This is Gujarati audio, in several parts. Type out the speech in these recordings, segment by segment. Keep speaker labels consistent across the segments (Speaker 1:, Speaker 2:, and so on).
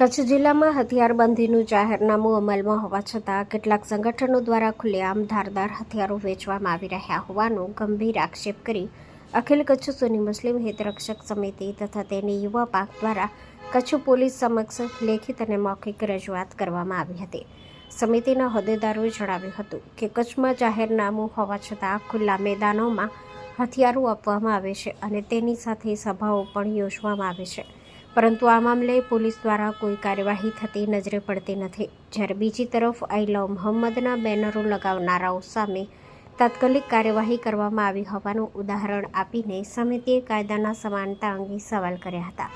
Speaker 1: કચ્છ જિલ્લામાં હથિયારબંધીનું જાહેરનામું અમલમાં હોવા છતાં કેટલાક સંગઠનો દ્વારા ખુલ્લેઆમ ધારદાર હથિયારો વેચવામાં આવી રહ્યા હોવાનો ગંભીર આક્ષેપ કરી અખિલ કચ્છ સુની મુસ્લિમ હિતરક્ષક સમિતિ તથા તેની યુવા પાક દ્વારા કચ્છ પોલીસ સમક્ષ લેખિત અને મૌખિક રજૂઆત કરવામાં આવી હતી. સમિતિના હોદ્દેદારોએ જણાવ્યું હતું કે કચ્છમાં જાહેરનામું હોવા છતાં ખુલ્લા મેદાનોમાં હથિયારો આપવામાં આવે છે અને તેની સાથે સભાઓ પણ યોજવામાં આવે છે. પરંતુ આ મામલે પોલીસ દ્વારા કોઈ કાર્યવાહી થતી નજરે પડતી નથી. જ્યારે બીજી તરફ આઈ લવ મોહમ્મદના બેનરો લગાવનારાઓ સામે તાત્કાલિક કાર્યવાહી કરવામાં આવી હોવાનું ઉદાહરણ આપીને સમિતિએ કાયદાના સમાનતા અંગે સવાલ કર્યા હતા.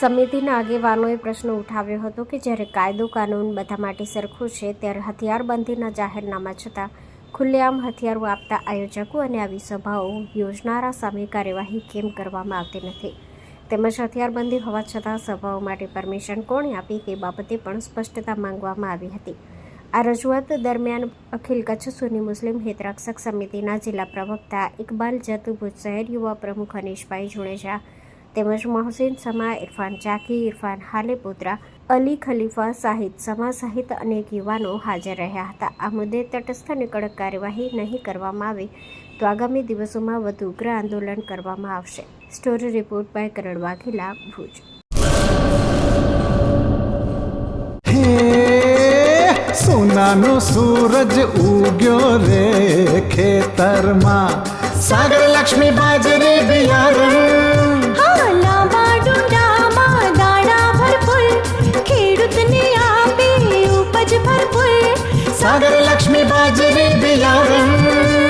Speaker 1: સમિતિના આગેવાનોએ પ્રશ્ન ઉઠાવ્યો હતો કે જ્યારે કાયદો કાનૂન બધા માટે સરખો છે, ત્યારે હથિયારબંધીના જાહેરનામા છતાં ખુલ્લેઆમ હથિયારો આપતા આયોજકો અને આવી સભાઓ યોજનારા સામે કાર્યવાહી કેમ કરવામાં આવતી નથી? તેમજ હથિયારબંધી હોવા છતાં સભાઓ માટે પરમિશન કોણે આપી તે બાબતે પણ સ્પષ્ટતા માંગવામાં આવી હતી. આ રજૂઆત દરમિયાન અખિલ કચ્છ સુની મુસ્લિમ હિતરક્ષક સમિતિના જિલ્લા પ્રવક્તા ઇકબાલ જત ભુજ શહેર યુવા પ્રમુખ હનીશભાઈ જુણેજા તેમજ મોહસિન સમા, ઇરફાન ચાકી ઇરફાન હાલેપુત્રા અલી ખલીફા સાહિદ સમા સહિત અનેક યુવાનો હાજર રહ્યા હતા. આ મુદ્દે તટસ્થ અને કડક કાર્યવાહી નહીં કરવામાં આવે તો આગામી દિવસોમાં વધુ ઉગ્ર આંદોલન કરવામાં આવશે. Story report by Karan Vaghela Bhuj.
Speaker 2: સોનાનો સૂરજ ઉગ્યો રે ખેતરમાં. સાગર લક્ષ્મી બાજરી બિયારણ.
Speaker 3: હા લાંબા ડુંડામાં દાણા ભરપૂર ખેડૂતને આપે ઉપજ ભરપૂર.
Speaker 2: સાગર લક્ષ્મી બાજરી બિયારણ.